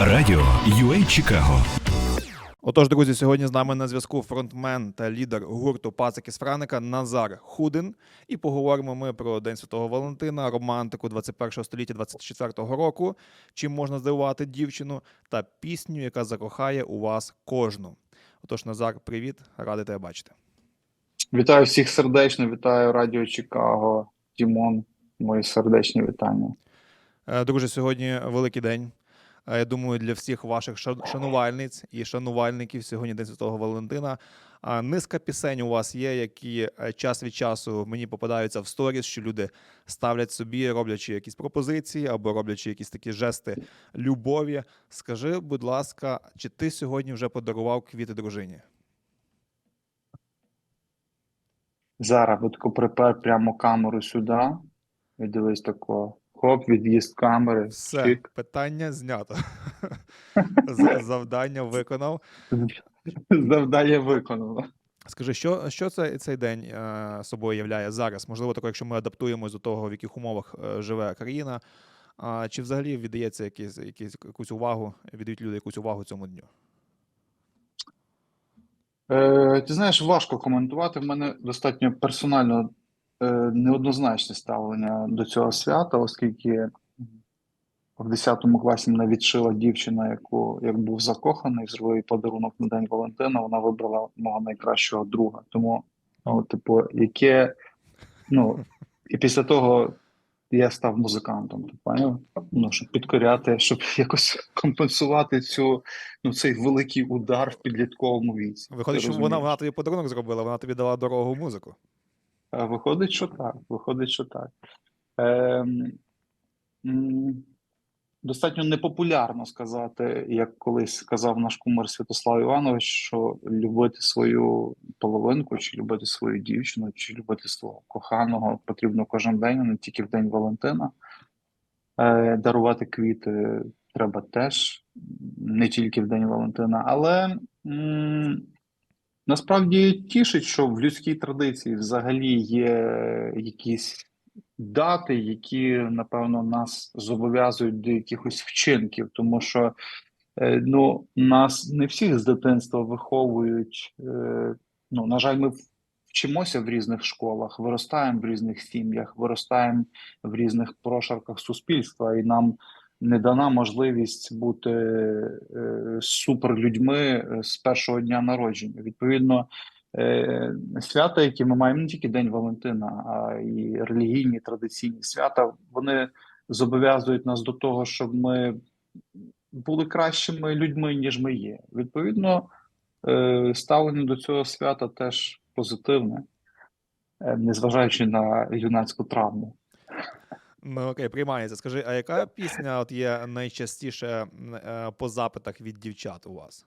Радіо UA Чикаго Отож, друзі, сьогодні з нами на зв'язку фронтмен та лідер гурту Пацики з Франика Назар Худин. І поговоримо ми про День Святого Валентина, романтику 21 століття 24-го року, чим можна здивувати дівчину, та пісню, яка закохає у вас кожну. Отож, Назар, привіт, радий тебе бачити. Вітаю всіх сердечно, вітаю Радіо Чикаго, Дімон. Мої сердечні вітання. Е, Друже, сьогодні великий день. Е, Я думаю, для всіх ваших шанувальниць і шанувальників сьогодні День Святого Валентина. Низка пісень у вас є, які е, час від часу мені попадаються в сторіс, що люди ставлять собі, роблячи якісь пропозиції або роблячи якісь такі жести любові. Скажи, будь ласка, чи ти сьогодні вже подарував квіти дружині? Зараз би тако припер прямо камеру сюди. І дивись тако. Хоп, від'їзд камери. Все, чик. питання знято. Завдання виконав. Завдання виконано. Скажи, що, що це, цей день е, собою являє зараз? Можливо, тако, якщо ми адаптуємось до того, в яких умовах е, живе країна, а, чи взагалі віддається якісь, якісь, якусь увагу, віддають люди якусь увагу цьому дню? Е, ти знаєш, важко коментувати. В мене достатньо персонально неоднозначне ставлення до цього свята, оскільки в 10 класі мене відшила дівчина, яку як був закоханий, зробив їй подарунок на День Валентина. Вона вибрала мого найкращого друга. Тому, ну, типу, яке, ну, і після того я став музикантом, ти поняв? Ну, щоб підкоряти, щоб якось компенсувати цю, ну, цей великий удар в підлітковому віці. Виходить, що вона, вона тобі подарунок зробила, вона тобі дала дорогу музику. Е, Виходить, що так. Виходить, що так. Ем, достатньо непопулярно сказати, як колись сказав наш кумир Святослав Іванович, що любити свою половинку, чи любити свою дівчину, чи любити свого коханого потрібно кожен день, не тільки в День Валентина. Е, Дарувати квіти треба теж не тільки в День Валентина, але насправді тішить, що в людській традиції взагалі є якісь дати, які, напевно, нас зобов'язують до якихось вчинків, тому що е, ну, нас не всіх з дитинства виховують. е, Ну, на жаль, ми вчимося в різних школах, виростаємо в різних сім'ях, виростаємо в різних прошарках суспільства, і нам не дана можливість бути е, суперлюдьми е, з першого дня народження. Відповідно, е, свята, які ми маємо не тільки День Валентина, а і релігійні традиційні свята, вони зобов'язують нас до того, щоб ми були кращими людьми, ніж ми є. Відповідно, ставлення до цього свята теж позитивне, незважаючи на юнацьку травму. Ну окей, приймається. Скажи, а яка пісня от є найчастіше е, по запитах від дівчат у вас?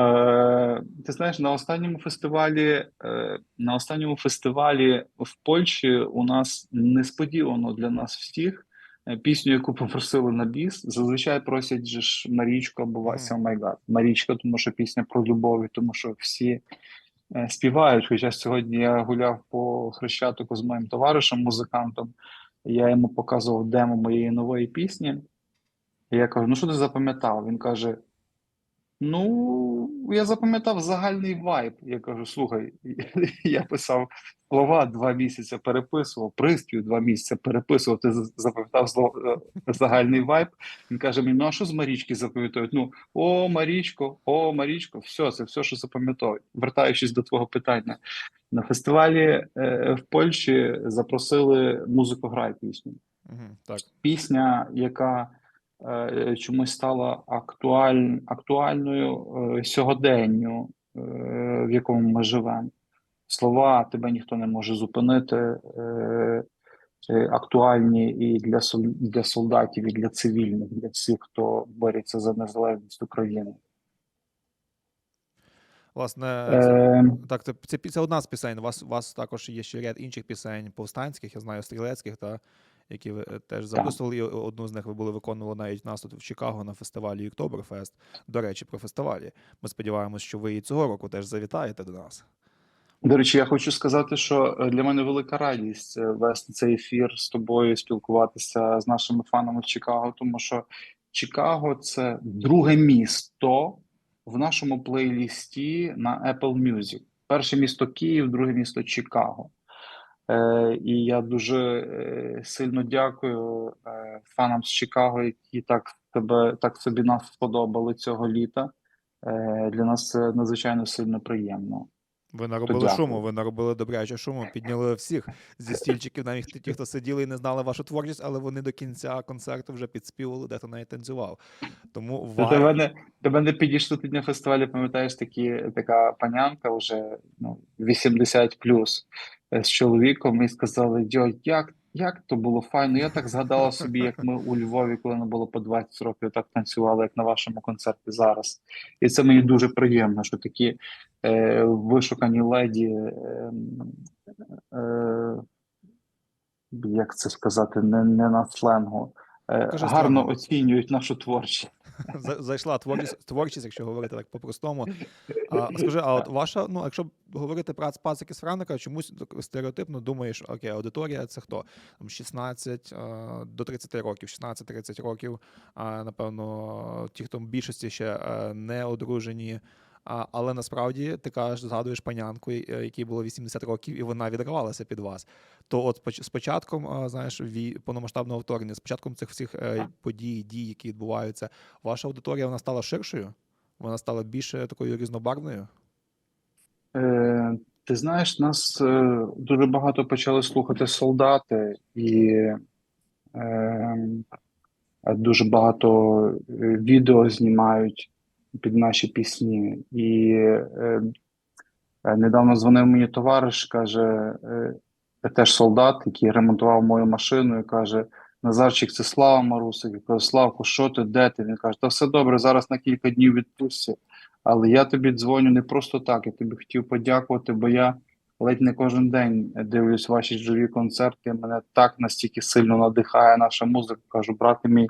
Е, ти знаєш, на останньому фестивалі, е, на останньому фестивалі в Польщі у нас несподівано для нас всіх е, пісню, яку попросили на біс. Зазвичай просять же ж Марічку або Вася Майгад. Марічка, тому що пісня про любов, тому що всі співають. Хоча сьогодні я гуляв по Хрещатику з моїм товаришем, музикантом. Я йому показував демо моєї нової пісні. І я кажу: ну що ти запам'ятав? Він каже: Ну, я запам'ятав загальний вайб. Я кажу: слухай, я писав слова два місяці переписував, приспів два місяці переписував. Ти запам'ятав е, загальний вайб. Він каже мені: ну а що з Марічки запам'ятають? Ну, о, Марічко, о, Марічко, все, це все, що запам'ятовують. Вертаючись до твого питання, на фестивалі е, в Польщі запросили музику грай пісню Угу, так. пісня, яка чомусь стала актуаль, актуальною е, сьогоденню, е, в якому ми живемо. Слова тебе ніхто не може зупинити, е, е, актуальні і для, для солдатів, і для цивільних, для всіх, хто бореться за незалежність України. Власне, це, Е, так, це, це, це одна з пісень. У вас, у вас також є ще ряд інших пісень повстанських, я знаю, стрілецьких, та, які ви е, теж записували. І одну з них ви були виконували навіть у нас тут в Чикаго на фестивалі Октоберфест. До речі, про фестивалі. Ми сподіваємось, що ви і цього року теж завітаєте до нас. До речі, я хочу сказати, що е, для мене велика радість е, вести цей ефір з тобою, спілкуватися з нашими фанами в Чикаго, тому що Чикаго це друге місто в нашому плейлісті на Apple Music. Перше місто Київ, друге місто Чикаго. Е, і я дуже е, сильно дякую е, фанам з Чикаго, які так тебе так собі нас сподобали цього літа. Для нас це надзвичайно сильно приємно. Ви наробили дякую. шуму, ви наробили добряче шуму, підняли всіх зі стільчиків, навіть ті- хто сиділи і не знали вашу творчість, але вони до кінця концерту вже підспівали, дехто навіть танцював. Тому До вайб- мене, до мене підійшли тоді на фестивалі, пам'ятаєш, такі, така панянка вже ну, 80 плюс з чоловіком, і сказали: Йо, як, як то було файно. Я так згадала собі, як ми у Львові, коли нам було по 20 років, так танцювали, як на вашому концерті зараз. І це мені дуже приємно, що такі е, вишукані леді. Е, е, як це сказати, не, не на сленгу. е, Гарно оцінюють нашу творчість. За- зайшла творчість, творчість, якщо говорити так по-простому. А, скажи, а от ваша, ну, якщо говорити про пацики з Франка, чомусь стереотипно думаєш, окей, аудиторія це хто? Там 16 а, до 30 років, 16-30 років. А, напевно, ті, хто в більшості ще а, не одружені. А, але насправді ти кажеш, згадуєш панянку, якій було 80 років, і вона відривалася під вас. То от з початком, знаєш, повномасштабного вторгнення, з початком цих всіх е, подій, дій, які відбуваються, ваша аудиторія вона стала ширшою? Вона стала більше такою різнобарвною? Е, ти знаєш, нас е, дуже багато почали слухати солдати, і е, дуже багато е, відео знімають під наші пісні. І е, е, недавно дзвонив мені товариш, каже, е, теж солдат, який ремонтував мою машину, і каже: Назарчик, це Слава Марусик. Я кажу, Славко, що ти, де ти? Він каже, та все добре, зараз на кілька днів відпустці. Але я тобі дзвоню не просто так. Я тобі хотів подякувати, бо я ледь не кожен день дивлюсь ваші живі концерти. Мене так настільки сильно надихає наша музика. Кажу, брате мій,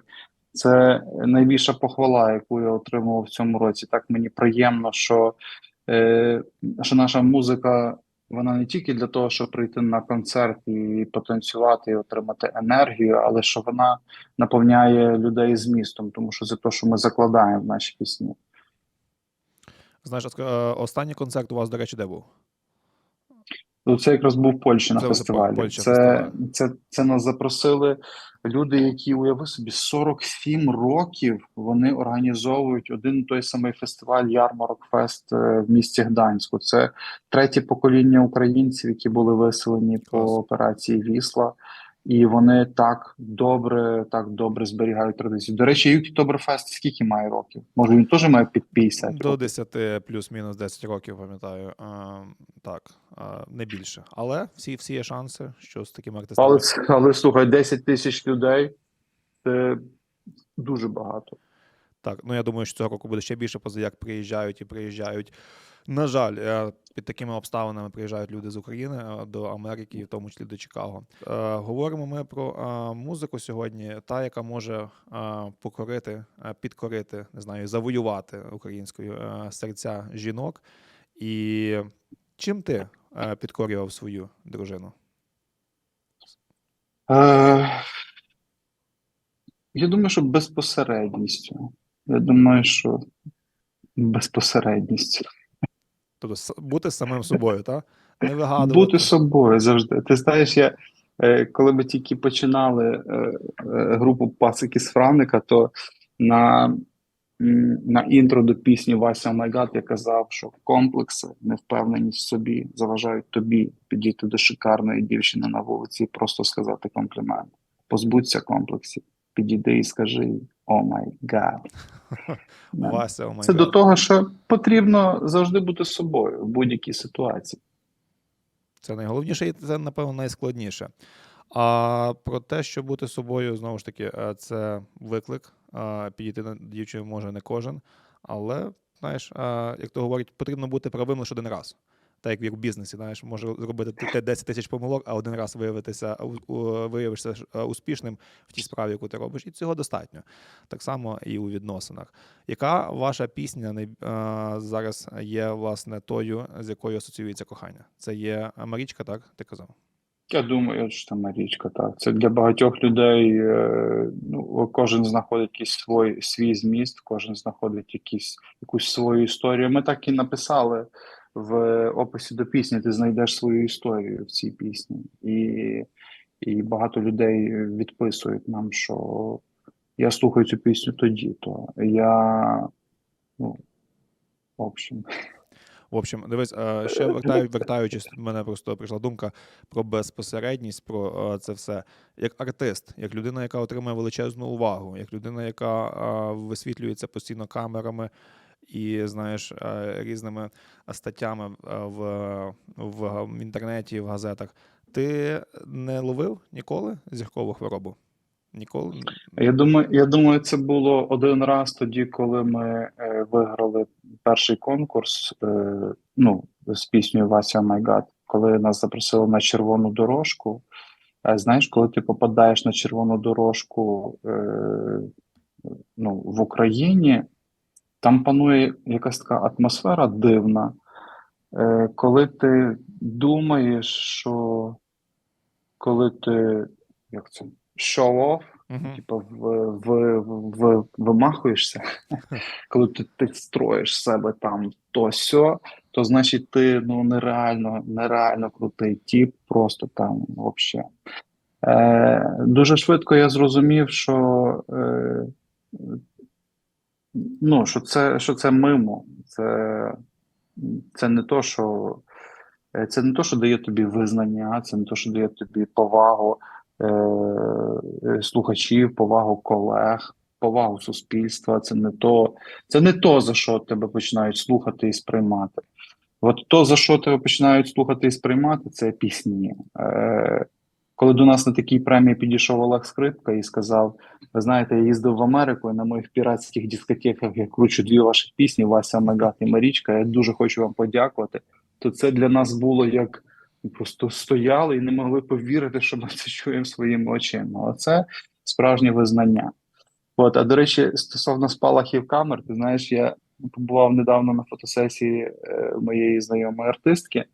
це найбільша похвала, яку я отримував в цьому році. Так мені приємно, що, е, що наша музика. Вона не тільки для того, щоб прийти на концерт і потанцювати, і отримати енергію, але що вона наповняє людей змістом, тому що це те, що ми закладаємо в наші пісні. Знаєш, е, останній концерт у вас, до речі, де був? Ну, це якраз був в Польщі на Це фестивалі. Польща це, фестивалі. це, це нас запросили люди, які уяви собі 47 років вони організовують один і той самий фестиваль Ярмарок Фест е, в місті Гданську. Це третє покоління українців, які були виселені Клас. по операції Вісла. І вони так добре, так добре зберігають традицію. До речі, Юкітоберфест скільки має років? Може він теж має під 50 До років? 10 плюс-мінус 10 років, пам'ятаю. а, так, а, не більше. Але всі, всі є шанси, що з такими артистами. Але, але слухай, 10 тисяч людей це дуже багато. Так, ну я думаю, що цього року буде ще більше, поза як приїжджають і приїжджають. На жаль, е, під такими обставинами приїжджають люди з України е, до Америки, в тому числі до Чикаго. Е, Говоримо ми про музику сьогодні, та яка може покорити, підкорити, не знаю, завоювати українською серця жінок. І чим ти підкорював свою дружину? Я думаю, що безпосередністю. Я думаю, що безпосередністю. Тобто бути самим собою, та? Не вигадувати. Бути собою завжди. Ти знаєш, я е, коли ми тільки починали е, е, групу Пасики з Франика, то на, на інтро до пісні Вася Майгат я казав, що комплекси, невпевненість в собі заважають тобі підійти до шикарної дівчини на вулиці і просто сказати комплімент. Позбудься комплексів, підійди і скажи о май гад. Вася, Це до того, що потрібно завжди бути собою в будь-якій ситуації. Це найголовніше і це, напевно, найскладніше. А про те, що бути собою, знову ж таки, е, це виклик. Е, Підійти на дівчину може не кожен. Але, знаєш, е, як то говорять, потрібно бути правим лише один раз. Так як в бізнесі, знаєш, може зробити ти- ти 10 тисяч помилок, а один раз виявитися, виявишся е, успішним в тій справі, яку ти робиш, і цього достатньо. Так само і у відносинах. Яка ваша пісня е, зараз є власне тою, з якою асоціюється кохання? Це є Марічка, так? Ти казав? Я думаю, що там річка, так. Це для багатьох людей. е, Ну, кожен знаходить якийсь свій, свій зміст, кожен знаходить якісь, якусь свою історію. Ми так і написали в описі до пісні. Ти знайдеш свою історію в цій пісні. І, і багато людей відписують нам, що я слухаю цю пісню тоді, то я. Ну, в общем. В общем, дивись, е, ще вертаючись, в мене просто прийшла думка про безпосередність, про е, це все. Як артист, як людина, яка отримує величезну увагу, як людина, яка е, висвітлюється постійно камерами і, знаєш, е, різними статтями е, в, в, в інтернеті, в газетах. Ти не ловив ніколи зіркову хворобу? Ніколи? Я думаю, я думаю, це було один раз тоді, коли ми е, виграли перший конкурс. Е, ну, з піснею Вася Майгад, коли нас запросили на червону дорожку. А знаєш, коли ти попадаєш на червону дорожку е, ну, в Україні, там панує якась така атмосфера дивна, е, коли ти думаєш, що коли ти як це show off, Мгм. типу, в, в, в, вимахуєшся, коли ти, ти строїш себе там то сьо, то значить ти ну нереально, нереально крутий тіп, просто там взагалі. Е, дуже швидко я зрозумів, що, е, ну, що, це, що це мимо. Це, це не то, що. е, Це не то, що дає тобі визнання, це не то, що дає тобі повагу е, е, слухачів, повагу колег, повагу суспільства. Це не то, це не то, за що тебе починають слухати і сприймати. От то, за що тебе починають слухати і сприймати, це пісні. Е, коли до нас на такій премії підійшов Олег Скрипка і сказав: Ви знаєте, я їздив в Америку і на моїх піратських дискотеках я кручу дві ваші пісні, Вася Мегат і Марічка. Я дуже хочу вам подякувати. То це для нас було як просто стояли і не могли повірити, що ми це чуємо своїми очима. Оце справжнє визнання. От, а до речі, стосовно спалахів камер, ти знаєш, я побував недавно на фотосесії е, моєї знайомої артистки.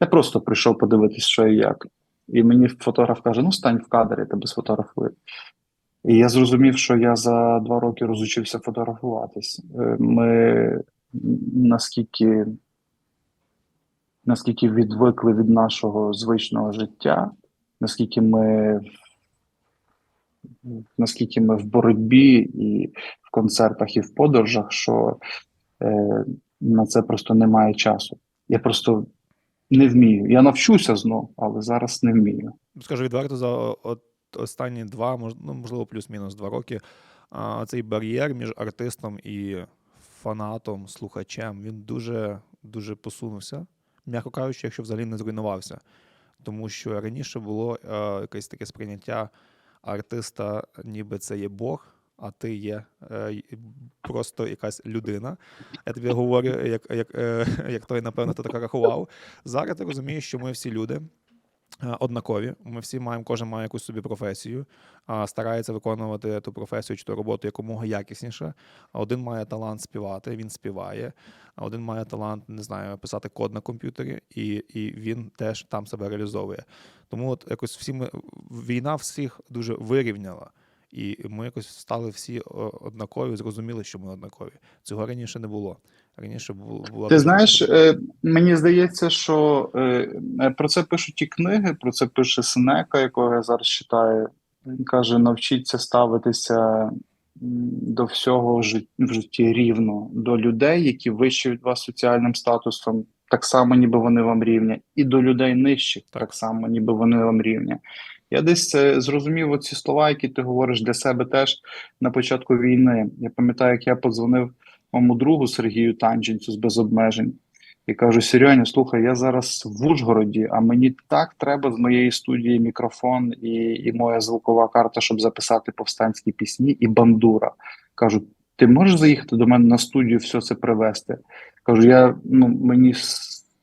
Я просто прийшов подивитись, що і як. І мені фотограф каже: ну стань в кадр, я тебе сфотографую. І я зрозумів, що я за два роки розучився фотографуватись. Е, Ми наскільки, наскільки відвикли від нашого звичного життя, наскільки ми, наскільки ми в боротьбі і в концертах, і в подорожах, що е, на це просто немає часу. Я просто не вмію. Я навчуся знов, але зараз не вмію. Скажу відверто, за от останні два, ну, можливо, плюс-мінус два роки, цей бар'єр між артистом і фанатом, слухачем, він дуже, дуже посунувся, м'яко кажучи, якщо взагалі не зруйнувався. Тому що раніше було е, якесь таке сприйняття артиста, ніби це є Бог, а ти є е, просто якась людина. Я тобі говорю, як, як, е, як той, напевно, хто так рахував. Зараз ти розумієш, що ми всі люди. е, Однакові, ми всі маємо, кожен має якусь собі професію, а старається виконувати ту професію чи ту роботу якомога якісніше. Один має талант співати, він співає, а один має талант, не знаю, писати код на комп'ютері, і, і він теж там себе реалізовує. Тому от якось всі ми війна всіх дуже вирівняла. І ми якось стали всі однакові, зрозуміли, що ми однакові. Цього раніше не було. Раніше було Ти знаєш, е, мені здається, що е, е, про це пишуть і книги, про це пише Сенека, якого я зараз читаю. Він каже: навчіться ставитися до всього в жит- в житті рівно, до людей, які вищі від вас соціальним статусом, так само, ніби вони вам рівня, і до людей нижчих, Так. так, само, ніби вони вам рівня. Я десь е, зрозумів оці слова, які ти говориш для себе теж на початку війни. Я пам'ятаю, як я подзвонив моєму другу Сергію Танченцю з без обмежень. І кажу: Серьоня, слухай, я зараз в Ужгороді, а мені так треба з моєї студії мікрофон і, і моя звукова карта, щоб записати повстанські пісні і бандура. Кажу, ти можеш заїхати до мене на студію, все це привезти? Кажу, я ну мені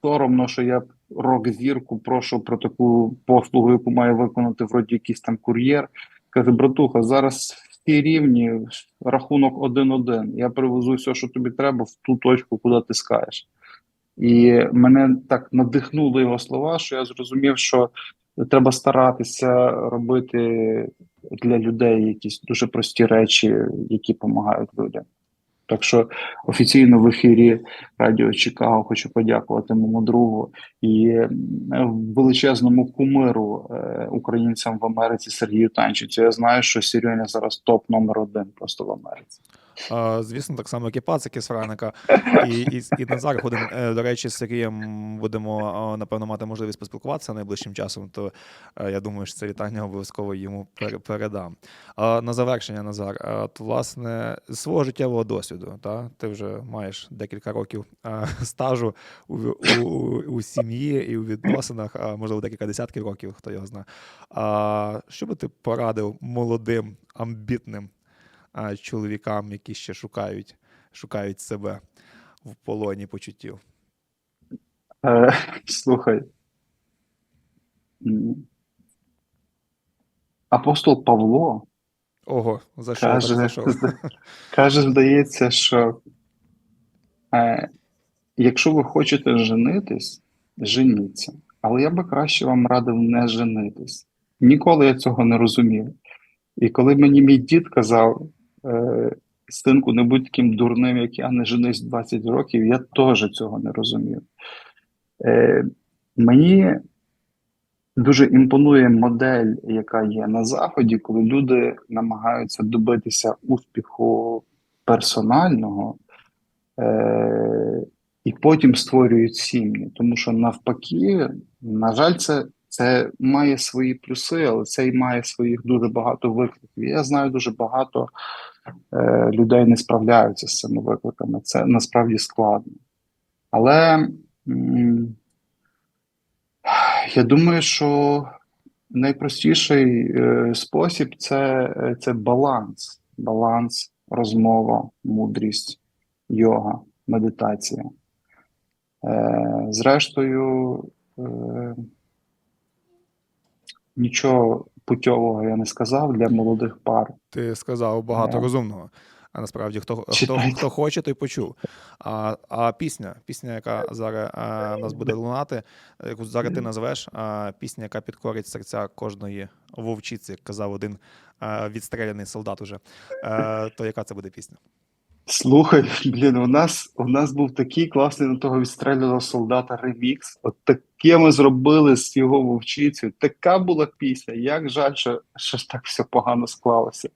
соромно, що я рок-зірку прошу про таку послугу, яку має виконати вроді якийсь там кур'єр. Каже, братуха, зараз всі рівні, рахунок 1-1. Я привезу все, що тобі треба, в ту точку, куди ти скажеш. І мене так надихнули його слова, що я зрозумів, що треба старатися робити для людей якісь дуже прості речі, які допомагають людям. Так що офіційно в ефірі Радіо Чикаго хочу подякувати моєму другу і е, величезному кумиру е, українцям в Америці Сергію Танчицю. Я знаю, що Сірюня зараз топ номер один просто в Америці. Звісно, так само, як і Пацик із Франика, і, і, і Назар Ходин. Е, До речі, з Сергієм будемо напевно мати можливість поспілкуватися найближчим часом. То е, я думаю, що це вітання обов'язково йому передам. На завершення, Назар, от, власне, з свого життєвого досвіду, та ти вже маєш декілька років стажу у, у, у, сім'ї і у відносинах, можливо декілька десятків років, хто його знає. А що би ти порадив молодим, амбітним чоловікам, які ще шукають, шукають себе в полоні почуттів. Е, слухай. Апостол Павло Ого, за що Каже, так зайшов? каже, здається, що е, якщо ви хочете женитись, женіться. Але я би краще вам радив не женитись. Ніколи я цього не розумів. І коли мені мій дід казав, синку, не будь таким дурним, як я, не женись 20 років, я теж цього не розумів. Е, мені дуже імпонує модель, яка є на Заході, коли люди намагаються добитися успіху персонального е, і потім створюють сім'ї. Тому що навпаки, на жаль, це, це має свої плюси, але це й має своїх дуже багато викликів. Я знаю дуже багато людей не справляються з цими викликами. Це насправді складно. Але я думаю, що найпростіший е, спосіб це, е, це баланс. Баланс, розмова, мудрість, йога, медитація. Е, зрештою, е, нічого путьового я не сказав для молодих пар. Ти сказав багато Е. розумного. А насправді, хто, хто, хто хоче, той почув. А, а пісня, пісня, яка зараз а, нас буде лунати, яку зараз ти назвеш, а, пісня, яка підкорить серця кожної вовчиці, як казав один а, відстріляний солдат уже. А, то яка це буде пісня? Слухай, блін, у нас у нас був такий класний на того відстрелюваного солдата ремікс. От таке ми зробили з його вовчицею. Така була пісня. Як жаль, що, що ж так все погано склалося.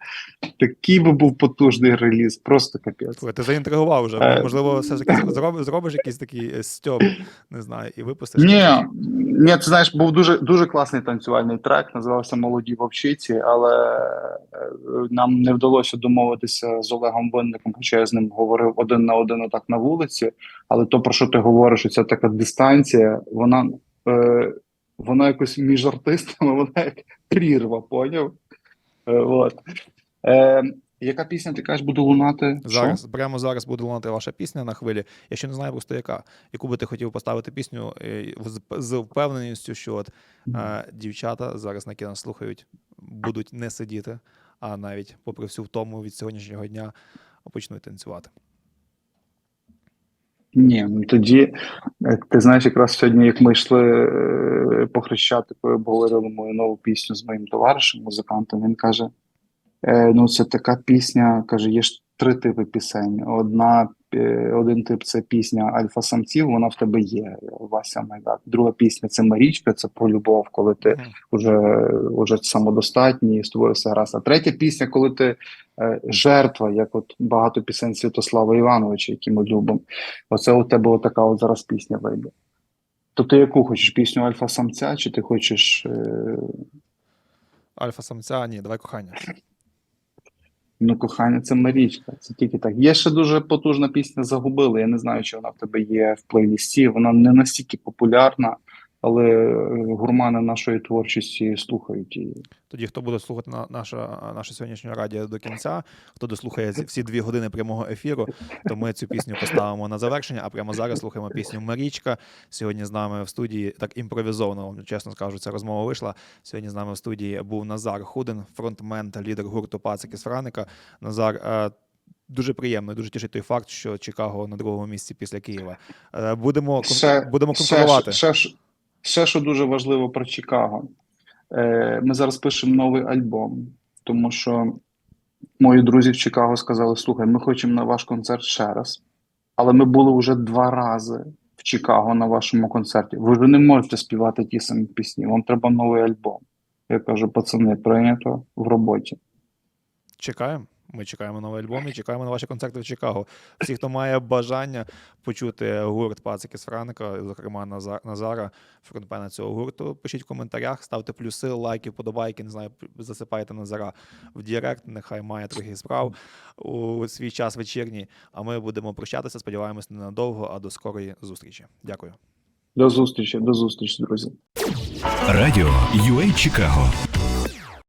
Такий би був потужний реліз, просто капець. Ти заінтригував вже. Е. Можливо, все ж таки зробиш, якийсь такий е, стьоп, не знаю, і випустиш. Ні, ні, це знаєш, був дуже дуже класний танцювальний трек, називався Молоді вовчиці, але е, нам не вдалося домовитися з Олегом Винником, хоча я з ним говорив один на один отак на вулиці. Але то, про що ти говориш, ця така дистанція, вона, е, вона якось між артистами, вона як прірва, поняв? Е, от. Е, яка пісня, ти кажеш, буде лунати? Що? Прямо зараз буде лунати ваша пісня на хвилі. Я ще не знаю просто яка. Яку би ти хотів поставити пісню е, з, впевненістю, що от е, дівчата зараз, на які нас слухають, будуть не сидіти, а навіть попри всю втому від сьогоднішнього дня почнуть танцювати. Ні, ну тоді е, ти знаєш, якраз сьогодні, як ми йшли по Хрещатику, обговорили мою нову пісню з моїм товаришем, музикантом. Він каже: ну, це така пісня, каже, є ж три типи пісень. Одна, е, один тип це пісня альфа-самців, вона в тебе є. Вася Майдак. Друга пісня це Марічка, це про любов, коли ти вже, вже самодостатній, з тобою все гаразд. А третя пісня, коли ти е, жертва, як от багато пісень Святослава Івановича, які ми любимо. Оце у тебе отака от зараз пісня вийде. То ти яку хочеш пісню альфа-самця, чи ти хочеш. Е, Альфа-самця, ні, давай кохання. Ну, кохання, це Марічка. Це тільки так. Є ще дуже потужна пісня Загубили. Я не знаю, чи вона в тебе є в плейлісті. Вона не настільки популярна, але е, гурмани нашої творчості слухають її. Тоді, хто буде слухати на наша, наше сьогоднішнє радіо до кінця, хто дослухає всі дві години прямого ефіру, то ми цю пісню поставимо на завершення. А прямо зараз слухаємо пісню Марічка. Сьогодні з нами в студії так імпровізовано, чесно скажу, ця розмова вийшла. Сьогодні з нами в студії був Назар Худин, фронтмен та лідер гурту Пацик із Франика. Назар. е, Дуже приємно, дуже тішить той факт, що Чикаго на другому місці після Києва. Е, Будемо Ще, будемо конкурувати. ще, ще, ще що дуже важливо про Чикаго. Е, Ми зараз пишемо новий альбом, тому що мої друзі в Чикаго сказали: слухай, ми хочемо на ваш концерт ще раз. Але ми були вже два рази в Чикаго на вашому концерті. Ви вже не можете співати ті самі пісні. Вам треба новий альбом. Я кажу, пацани, прийнято в роботі. Чекаємо. Ми чекаємо новий альбом і чекаємо на ваші концерти в Чикаго. Всі, хто має бажання почути гурт Пацики з Франка, зокрема Наза- Назара, фронтмена цього гурту, пишіть в коментарях, ставте плюси, лайки, подобайки, не знаю, засипайте Назара в Дірект, нехай має трохи справ у свій час вечірній. А ми будемо прощатися. Сподіваємось, ненадовго, а до скорої зустрічі. Дякую. До зустрічі, до зустрічі, друзі. Радіо UA Чикаго